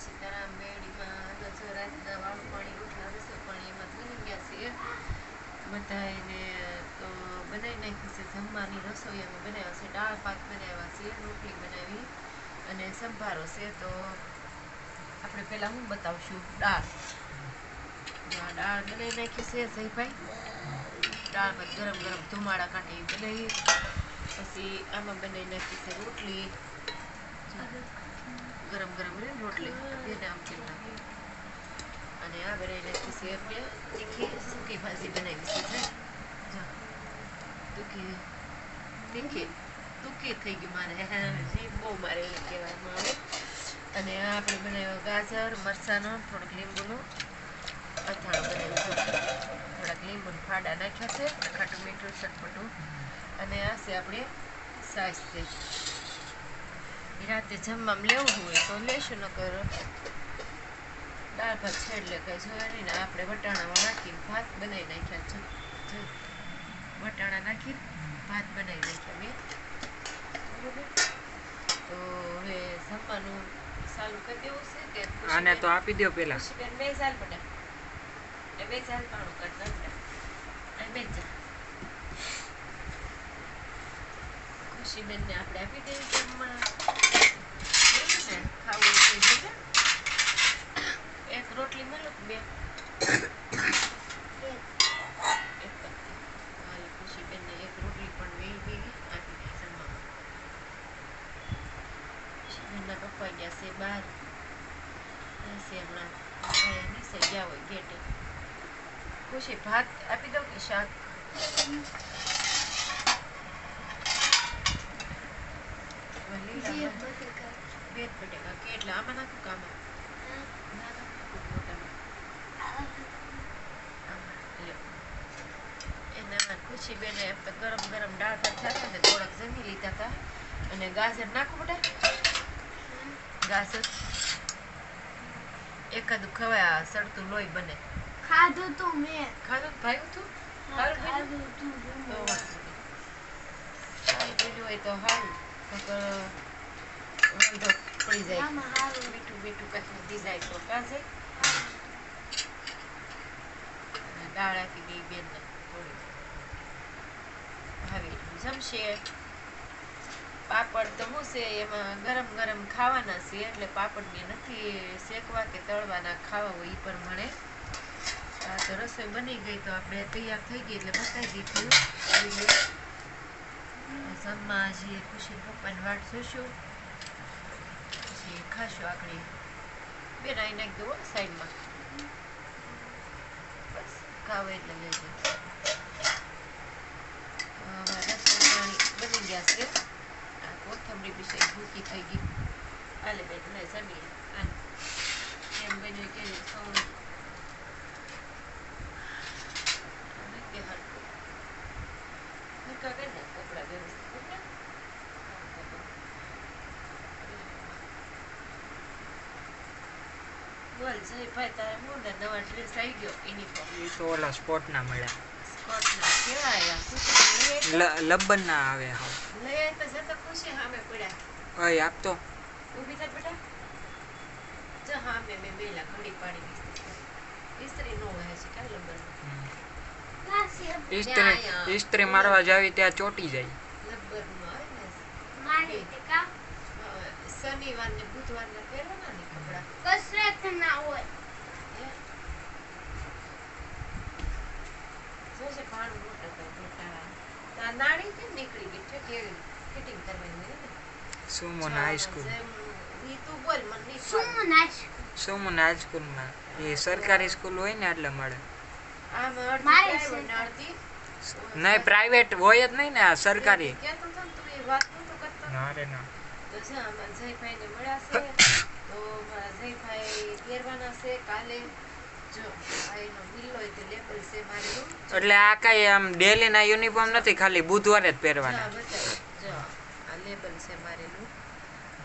સીતારામ બેડીમાં તો દવાનું પાણી રોટલા રસોઈ પાણી એમાં ધોઈ ગયા છે બધાને તો બનાવી નાખી છે જમવાની રસોઈ અમે બનાવ્યા છે દાળ ભાત બનાવ્યા છે રોટલી બનાવી અને સંભારો છે તો આપણે પહેલાં હું બતાવશું દાળ દાળ બનાવી નાખી છે જયભાઈ દાળ ભાત ગરમ ગરમ ધુમાડા કાઢી બનાવી પછી આમાં બનાવી નાખી છે રોટલી. ગરમ ગરમ રે ને રોટલી. બેને આમ નાખી અને આ બનાવી નાખી આપણે તીખી સૂકી ભાજી બનાવી છે, જો. તીખી. તીખી. ટૂંકી થઈ ગયું મારે. જીભ બહુ મારે કહેવામાં આવે. અને આ આપણે બનાવ્યો ગાજર, મરચાંનો, થોડુંક લીંબુનો અથાણું બનાવ્યું. થોડાક લીંબુ ફાડા નાખ્યા છે ખાટું મીઠું ચટપટું. અને આ છે આપણે સાસ છે. રાતે જમવામાં લેવું હોય તો લેશું નકર દાળ ભાત છે એટલે કઈ નહીં ને આપણે વટાણામાં નાખીને ભાત બનાવી નાખ્યા છે. વટાણા નાખી ભાત બનાવી નાખ્યા મેં બરોબર? તો હવે જમવાનું ચાલુ કરી દેવું છે કે આને તો આપી દો પેલા. બે સાલ પડે બે સાલ પાણું કરતા બે અને બેન જા ખુશીબેન ને આપણે આપી દઈએ જમવા એવું ખાવું છે એક રોટલી મળો બે? પપ્પા ગયા છે બહાર. હમણાં. નીચે ગયા હોય ગેટે. ખુશી ભાત આપી દઉં કે શાક લીલા બે જ કેટલા આમાં નાખું કામ ના નાખું મોટામાં આમાં લ્યો એના ખુશીબેને આપણે ગરમ ગરમ દાળ ભાત ને થોડાક જમી લીધા હતા અને ગાજર નાખું બેટા ગાજર એકાદું ખવાય સડતું લોહી બને ખાધું તું મેં. ખાધું ભાઈ તું? ખાધું તું. તો વાંધો સારું હોય તો સારું વાંધો પડી જાય મીઠું મીઠું કાંઈક વધી જાય તો અને દાળ દઈ બેનને હવે જમશે પાપડ તો હું છે, એમાં ગરમ ગરમ ખાવાના છે, એટલે પાપડને નથી શેકવા કે તળવાના ખાવા હોય એ પ્રમાણે. આ તો રસોઈ બની ગઈ તો આપણે તૈયાર થઈ ગઈ એટલે બતાવી દીધું. જમવા હજી ખુશી પપ્પાની વાટ જોઈશું પછી ખાશું આકડી બેન અહીં નાખી દો સાઈડમાં. બસ, ખાવ એટલે લેજો બની ગયા છે. આ કોથમરી બી સાઈડ ભૂકી થઈ ગઈ. આલે બેન લે જમીએ. એમ બન્યું કે સૌ કે હરખું હરખા કરી નાખ કપડાં બોલ જયભાઈ તારે બોલ ને નવા ડ્રેસ આવી ગયો? યુનિફોર્મ એ તો ઓલા સ્પોટ ના મળ્યા સ્કોટના કેવા આવ્યા ખુશી? લબ્બન ના આવે હા લઈ આવી તો જતો ખુશી સામે પડ્યા. અય આપતો ઊભી થા બેટા. જો હા મેં મે બેલા ઘડી પાડી દીધી ઇસ્ત્રી નો હોય છે કે લબ્બરમાં ઇસ્ત્રી ઇસ્ત્રી મારવા જાવી ત્યાં ચોટી જાય. લબ્બરમાં આવે ને. મારી તે કા શનિવાર ને બુધવાર ને પહેરવાના ને કપડા? કસરત ના હોય. જોશે પાણી મોટા તો આ નાળી કેમ નીકળી ગઈ? છે કેવી ફિટિંગ કરવાની ને. સુમન હાઈસ્કૂલ જેમ ઈ તું બોલ મને નહીં શું ફાવે. નાશ સુમન હાઈસ્કૂલમાં એ સરકારી સ્કૂલ હોય ને એટલે મળે. નહીં પ્રાઇવેટ હોય જ નહીં ને આ સરકારી. ના રે ના. તો છે આમાં જયભાઈને મળ્યા છે. તો મારા જયભાઈ પહેરવાના છે કાલે. એટલે આ કઈ આમ ડેલી ના યુનિફોર્મ નથી ખાલી બુધવારે જ પહેરવાના. આ લેબલ છે મારેલું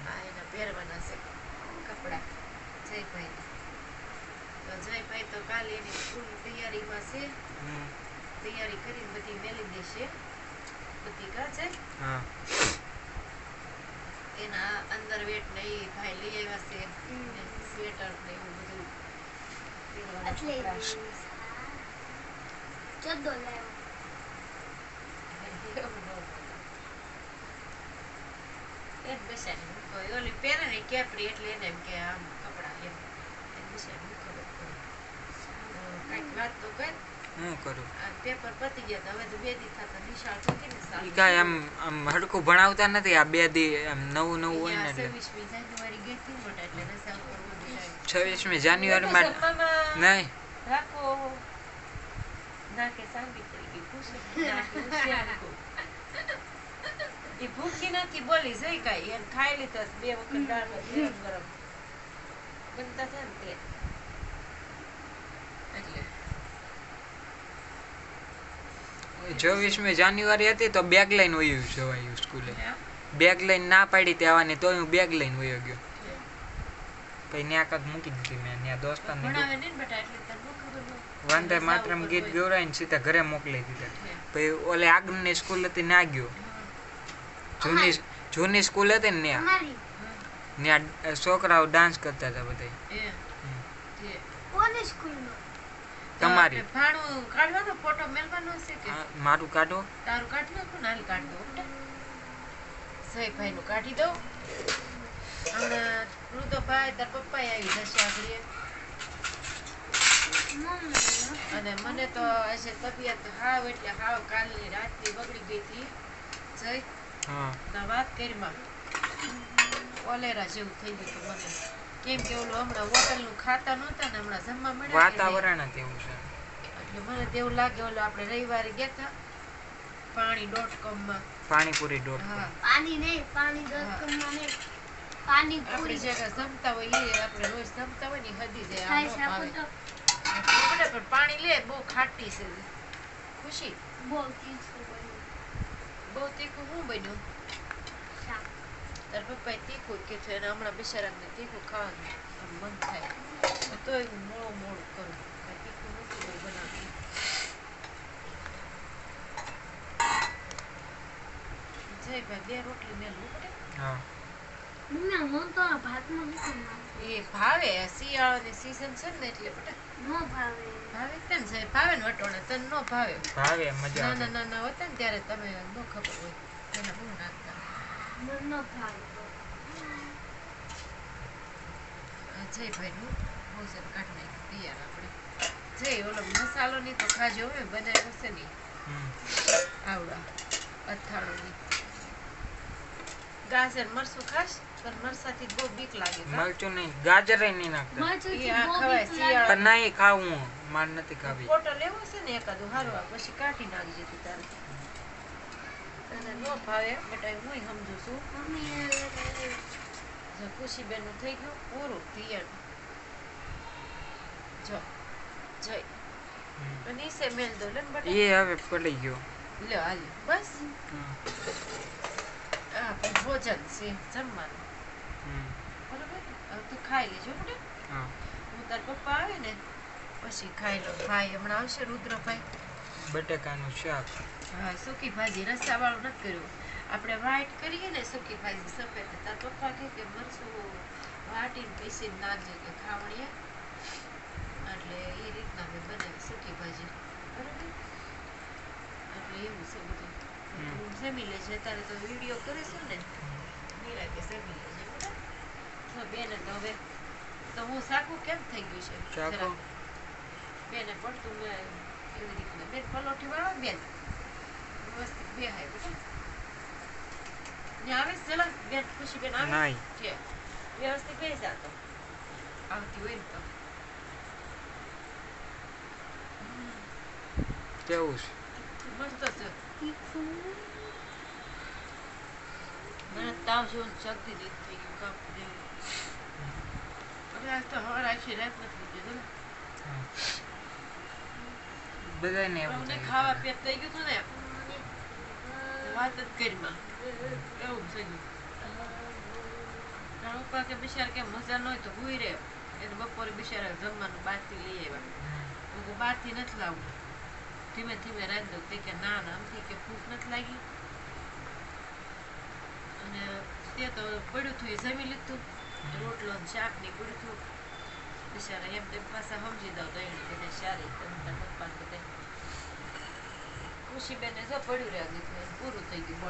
આ એના પહેરવાના છે કપડાં જયભાઈને. તો જયભાઈ તો કાલે એની ફૂલ તૈયારીમાં છે. તૈયારી કરીને બધી મેલી દેશે. બધી કા છે? હા. એના અંદર વેટ નહીં ભાઈ લઈ આવ્યા છે. સ્વેટર ને એવું બધું. લાવ્યો ઓલી પહેરે ને કેપરી એટલે એને એમ કે આમ કપડા એમ. બેસાડી મૂકો કાંઈક વાત તો કર. હું કરું? આ પેપર પતી ગયા તો હવે તો બે દી થતા નિશાળ થતી ઈ. કાંઈ આમ આમ હડકું ભણાવતા નથી. આ બે દી આમ નવું નવું હોય ને એટલે. 26મી જાન્યુઆરી ગઈ હતી ને મોટા એટલે રસા ઉપર બધું આવ્યું. છવ્વીસમી જાન્યુઆરીમાં નહીં ભૂખી નથી બોલી જઈ કાંઈ એમ ખાઈ લીધા બે વખત દાળ ગરમ. બનતા છે ને તે. એટલે છવ્વીસમી જાન્યુઆરી હતી તો બેગ લઈને વયું જવાયું સ્કૂલે. બેગ લઈને ના પાડી તેવાની તો હું બેગ લઈને વયો ગયો. પછી ત્યાં કાંક મૂકી દીધી મેં ત્યાં દોસ્તાને. વંદે માતરમ ગીત ગવરાઈને સીધા ઘરે મોકલી દીધા. પછી ઓલે આગળની સ્કૂલ હતી ના ગયો. જૂની જૂની સ્કૂલ હતી ને ત્યાં ત્યાં છોકરાઓ ડાન્સ કરતા હતા બધા કોની સ્કૂલમાં? તમારી. ભાણું કાઢવાનો ફોટો મેલવાનો છે કે? મારું કાઢો. તારું કાઢી નાખું ને હાલ કાઢી સહીભાઈ નું કાઢી દો હમણાં રુદોભાઈ તાર પપ્પા આવી જશે આગળ અને મને તો આજે તબિયત હાવ એટલે હાવ કાલની રાતની બગડી ગઈ હતી. જઈ વાત કરીમાં કોલેરા જેવું થઈ ગયું હતું મને. કેમ કે ઓલું હમણાં હોટલનું ખાતા નહોતા ને હમણાં જમવા મળ્યા વાતાવરણ જ એવું છે. એટલે મને તેવું લાગે ઓલું આપણે રવિવારે ગયા હતા પાણી ડોટ કોમમાં પાણીપુરી ડોટ હા. પાણી નહીં પાણી ડોટ. કમમાં નહીં. પાણી આપણે પૂરી. જગ્યા જમતા હોય એ આપણે રોજ જમતા હોય ને હદી જાય આ ખાઈ ન શકો ભાવે. તો. આપણે પણ પાણી લે બહુ ખાટી છે. ખુશી? બહુ તીખું બન્યું બહુ તીખું શું બન્યું. તાર પપ્પાએ તીખું જ કીધું એને હમણાં બિચારાને તીખું ખાવાનું મન થાય તો તોય હું મોડું મોડું કરું કાંઈ તીખું નથી બહુ બનાવતી બે રોટલી મેલું પડે હા મમ્મી હું તો ભાતમાં નથી નાખતી. એ ભાવે શિયાળાની season છે ને એટલે બેટા નો ભાવે ભાવે તને સાહેબ ભાવે ને વટોળે તને નો ભાવે ભાવે મજા નાના આવે નાના હતા ને ત્યારે તમે ન ખબર હોય એને બહુ નાખતા મને નો ભાવે ભાઈનું બહુ ભોજન કાઢી નાખ્યું તૈયાર આપણે. જય ઓલો મસાલો ની તો ખાજો હવે બનાવ્યો છે ને. આવડા અથાણુંની. ગાજર મરસું ખાશ પણ મરસાથી બહુ બીક લાગે? મરચું નહીં ગાજર નહીં નાખતા. પણ નહીં ખાવું માર નથી ખાવી. ફોટો લેવો છે ને એકાદું હારું આ પછી કાઢી નાખજે તું તારે. તને ન ભાવે બેટા હું સમજુ છું. મમ્મી એ જો થઈ ગયું પૂરું તૈયાર જો જય હમ. મેલ દો લે ને એ હવે પડી ગયો. લ્યો હાલ બસ. આ પણ ભોજન છે જમવાનું. બરોબર? તું ખાઈ લેજો બેટા. હા. હું તાર પપ્પા આવે ને પછી ખાઈ લો ભાઈ હમણાં આવશે રુદ્રભાઈ. બટેકાનું શાક. હા સૂકી ભાજી રસાવાળું નથી કર્યું. આપણે વાઈટ કરીએ ને સૂકી ભાજી સફેદ. હતા પપ્પા કહે કે મરસું વાટીને પીસીને નાખજે કે ખાવણીએ. એટલે એ રીતના મેં બનાવી સૂકી ભાજી. બરાબર? એટલે એવું છે બધું. જમી લેજે અત્યારે તો વીડિયો કરીશું ને નિરાતે જમી લેજે બરાબર? તો બેને તો હવે તો હું સાકું કેમ થઈ ગયું છે? બેને પડતું મેં એવી રીતના બેન પલોઠી વાળો બેન વ્યવસ્થિત બે હાય બેટા આવે જલા બેન ખુશી બેન આવે છે વ્યવસ્થિત બે જાતો આવતી હોય ને તો કેવું છે મસ્ત છે મને તાવ જેવું શરદી જેવું થઈ ગયું કામ જેવું હવે આજ તો હવે આખી રાત નથી લીધી જો ને. બધાને એવું થાય. ખાવા પેટ થઈ ગયું હતું ને? વાત જ કરી માં એવું થઈ ગયું. તારા કે બિચારા કે મજા ન હોય તો હુઈ રહે એટલે બપોરે બિચારા જમવાનું બહારથી લઈ આવ્યા. બહારથી નથી લાવવું ધીમે ધીમે રાંધી દઉં તે કે ના ના આમથી કે ભૂખ નથી લાગી. અને તે તો પડ્યું હતું એ જમી લીધું. રોટલો ચાપ શાક ને પડ્યું હતું. બિચારા એમ તેમ પાછા સમજી દો તો એને બધા સારી તમે તાર પપ્પાને બધા ખુશીબેને જો પડ્યું રહ્યા દીધું પૂરું થઈ ગયું